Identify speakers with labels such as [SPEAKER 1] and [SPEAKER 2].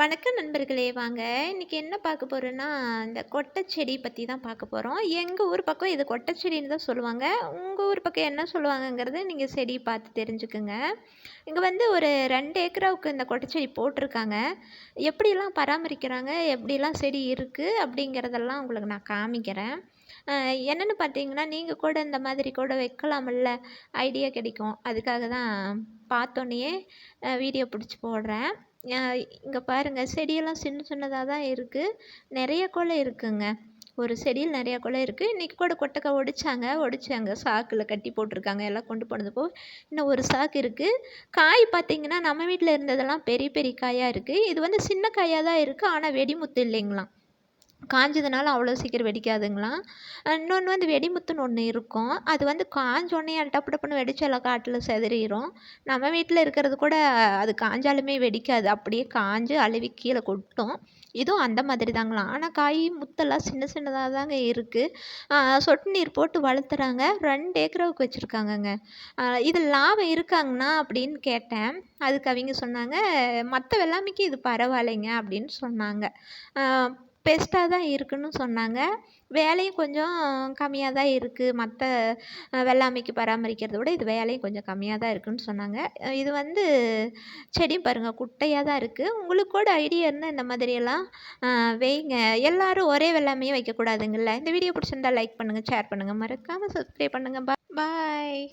[SPEAKER 1] வணக்கம் நண்பர்களே. வாங்க இன்றைக்கி என்ன பார்க்க போகிறோன்னா இந்த கொட்டைச்செடி பற்றி தான் பார்க்க போகிறோம் எங்கள் ஊர் பக்கம் இது கொட்டைச்செடின்னு தான் சொல்லுவாங்க. உங்கள் ஊர் பக்கம் என்ன சொல்லுவாங்கங்கிறத நீங்கள் செடி பார்த்து தெரிஞ்சுக்குங்க. இங்கே வந்து ஒரு ரெண்டு ஏக்கராவுக்கு இந்த கொட்டைச்செடி போட்டிருக்காங்க. எப்படிலாம் பராமரிக்கிறாங்க எப்படிலாம் செடி இருக்குது அப்படிங்கிறதெல்லாம் உங்களுக்கு நான் காமிக்கிறேன். என்னென்னு பார்த்தீங்கன்னா நீங்கள் கூட இந்த மாதிரி கூட வைக்கலாமில்ல ஐடியா கிடைக்கும். அதுக்காக தான் பார்த்தோன்னே வீடியோ பிடிச்சி போடுறேன். இங்கே பாருங்கள் செடியெல்லாம் சின்ன சின்னதாக தான் இருக்குது நிறைய கொலை இருக்குங்க. ஒரு செடியில் நிறையா கொலை இருக்குது இன்றைக்கி கூட கொட்டக்காய் ஒடிச்சாங்க. ஒடிச்சாங்க. சாக்கில் கட்டி போட்டிருக்காங்க. எல்லாம் கொண்டு போனது இன்னும் ஒரு சாக்கு இருக்குது காய் பார்த்திங்கன்னா நம்ம வீட்டில் இருந்ததெல்லாம் பெரிய பெரிய காயாக இருக்குது இது வந்து சின்ன காயாக தான் இருக்குது ஆனால் வெடிமுத்து இல்லைங்களாம். காஞ்சதுனால அவ்வளோ சீக்கிரம் வெடிக்காதுங்களா? இன்னொன்று வந்து வெடிமுத்துன்னு ஒன்று இருக்கும். அது வந்து காஞ்சோடனே டப்பு டப்புன்னு வெடிச்சு எல்லாம் காட்டில் சிதறிரும். நம்ம வீட்டில் இருக்கிறது கூட அது காஞ்சாலுமே வெடிக்காது. அப்படியே காஞ்சு அழுவி கீழே கொட்டும். இதுவும் அந்த மாதிரி தாங்களாம் ஆனால் காய் முத்தெல்லாம் சின்ன சின்னதாக தாங்க இருக்குது சொட்டு நீர் போட்டு வளர்த்துறாங்க. ரெண்டு ஏக்கராவுக்கு வச்சுருக்காங்கங்க. இது லாபம் இருக்காங்கண்ணா அப்படின்னு கேட்டேன். அதுக்கு அவங்க சொன்னாங்க மற்ற வெள்ளாமைக்கு இது பரவாயில்லைங்க அப்படின்னு சொன்னாங்க. பெஸ்ட்டாக தான் இருக்குன்னு சொன்னாங்க. வேலையும் கொஞ்சம் கம்மியாக தான் இருக்குது மற்ற வெள்ளாமைக்கு பராமரிக்கிறதை விட இது வேலையும் கொஞ்சம் கம்மியாக தான் இருக்குன்னு சொன்னாங்க. இது வந்து செடியும் பாருங்கள் குட்டையாக தான் இருக்குது உங்களுக்கு கூட ஐடியா இருந்தால் இந்த மாதிரியெல்லாம் வைங்க. எல்லோரும் ஒரே வெள்ளாமையும் வைக்கக்கூடாதுங்கள்ல இந்த வீடியோ பிடிச்சிருந்தா லைக் பண்ணுங்கள் ஷேர் பண்ணுங்கள் மறக்காமல் சப்ஸ்கிரைப் பண்ணுங்கள் பா பாய்.